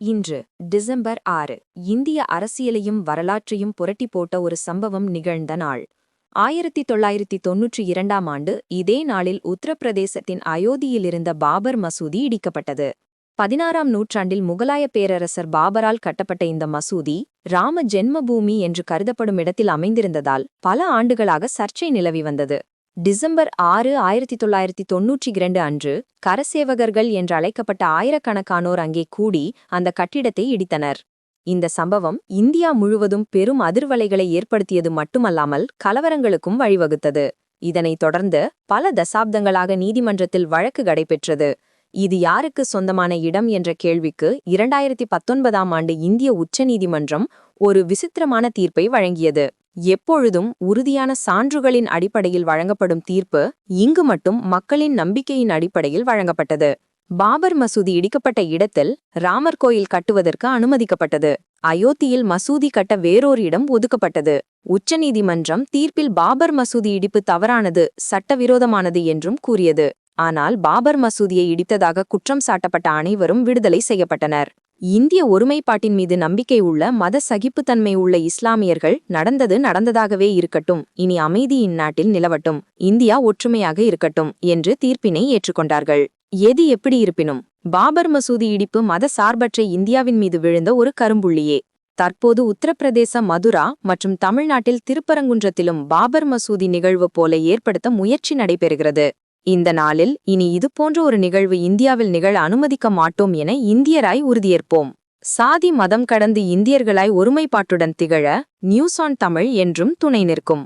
இன்று டிசம்பர் ஆறு இந்திய அரசியலையும் வரலாற்றையும் புரட்டி போட்ட ஒரு சம்பவம் நிகழ்ந்த நாள். ஆயிரத்தி தொள்ளாயிரத்தி தொன்னூற்றி இரண்டாம் ஆண்டு இதே நாளில் உத்தரப்பிரதேசத்தின் அயோத்தியிலிருந்த பாபர் மசூதி இடிக்கப்பட்டது. பதினாறாம் நூற்றாண்டில் முகலாய பேரரசர் பாபரால் கட்டப்பட்ட இந்த மசூதி ராம ஜென்மபூமி என்று கருதப்படும் இடத்தில் அமைந்திருந்ததால் பல ஆண்டுகளாக சர்ச்சை நிலவி வந்தது. டிசம்பர் ஆறு ஆயிரத்தி தொள்ளாயிரத்தி தொன்னூற்றி இரண்டு அன்று கரசேவகர்கள் என்று அழைக்கப்பட்ட ஆயிரக்கணக்கானோர் அங்கே கூடி அந்த கட்டிடத்தை இடித்தனர். இந்த சம்பவம் இந்தியா முழுவதும் பெரும் அதிர்வலைகளை ஏற்படுத்தியது மட்டுமல்லாமல் கலவரங்களுக்கும் வழிவகுத்தது. இதனைத் தொடர்ந்து பல தசாப்தங்களாக நீதிமன்றத்தில் வழக்கு நடைபெற்றது இது யாருக்கு சொந்தமான இடம் என்ற கேள்விக்கு இரண்டாயிரத்தி பத்தொன்பதாம் ஆண்டு இந்திய உச்சநீதிமன்றம் ஒரு விசித்திரமான தீர்ப்பை வழங்கியது. எப்பொழுதும் உறுதியான சான்றுகளின் அடிப்படையில் வழங்கப்படும் தீர்ப்பு இங்கு மட்டும் மக்களின் நம்பிக்கையின் அடிப்படையில் வழங்கப்பட்டது. பாபர் மசூதி இடிக்கப்பட்ட இடத்தில் ராமர் கோயில் கட்டுவதற்கு அனுமதிக்கப்பட்டது. அயோத்தியில் மசூதி கட்ட வேறோர் இடம் ஒதுக்கப்பட்டது. உச்சநீதிமன்றம் தீர்ப்பில் பாபர் மசூதி இடிப்பு தவறானது சட்டவிரோதமானது என்றும் கூறியது. ஆனால் பாபர் மசூதியை இடித்ததாக குற்றம் சாட்டப்பட்ட அனைவரும் விடுதலை செய்யப்பட்டனர். இந்திய ஒருமைப்பாட்டின் மீது நம்பிக்கை உள்ள மத சகிப்புத்தன்மை உள்ள இஸ்லாமியர்கள் நடந்தது நடந்ததாகவே இருக்கட்டும். இனி அமைதி இந்நாட்டில் நிலவட்டும். இந்தியா ஒற்றுமையாக இருக்கட்டும் என்று தீர்ப்பினை ஏற்றுக்கொண்டார்கள். எது எப்படி இருப்பினும் பாபர் மசூதி இடிப்பு மத சார்பற்ற இந்தியாவின் மீது விழுந்த ஒரு கரும்புள்ளியே. தற்போது உத்தரப்பிரதேச மதுரா மற்றும் தமிழ்நாட்டில் திருப்பரங்குன்றத்திலும் பாபர் மசூதி நிகழ்வு போல ஏற்படுத்த முயற்சி நடைபெறுகிறது. இந்த நாளில் இனி இதுபோன்ற ஒரு நிகழ்வு இந்தியாவில் நிகழ அனுமதிக்க மாட்டோம் என இந்தியராய் உறுதியேற்போம். சாதி மதம் கடந்து இந்தியர்களாய் ஒருமைப்பாட்டுடன் திகழ நியூஸ் ஆன் தமிழ் என்றும் துணை நிற்கும்.